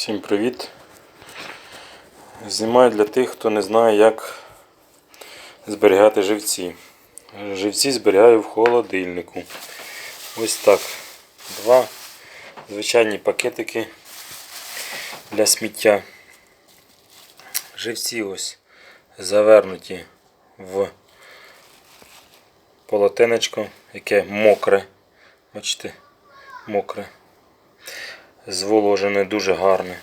Всім привіт! Знімаю для тих, хто не знає, як зберігати живці. Живці зберігаю в холодильнику. Ось так. Два звичайні пакетики для сміття. Живці ось завернуті в полотенечко, яке мокре. Бачите, мокре зволожене дуже гарне.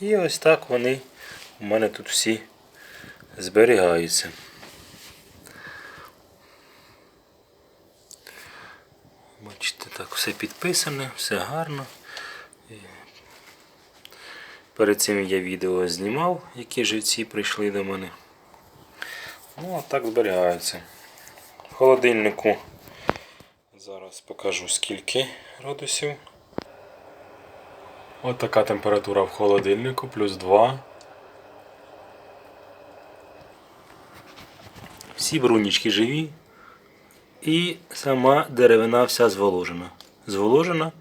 І ось так вони у мене тут всі зберігаються. Бачите, так все підписане, все гарно. Перед цим я відео знімав, які живці прийшли до мене. Ну, а так зберігаються. В холодильнику зараз покажу скільки градусів. Ось така температура в холодильнику, плюс 2. Всі брунічки живі. І сама деревина вся зволожена. Зволожена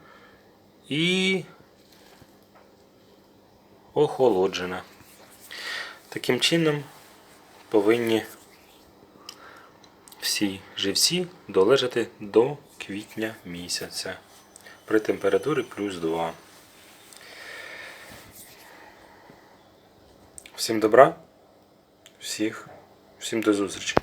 і охолоджена. Таким чином повинні всі живці долежати до квітня місяця при температурі плюс 2. Всім добра, всіх, всім до зустрічі.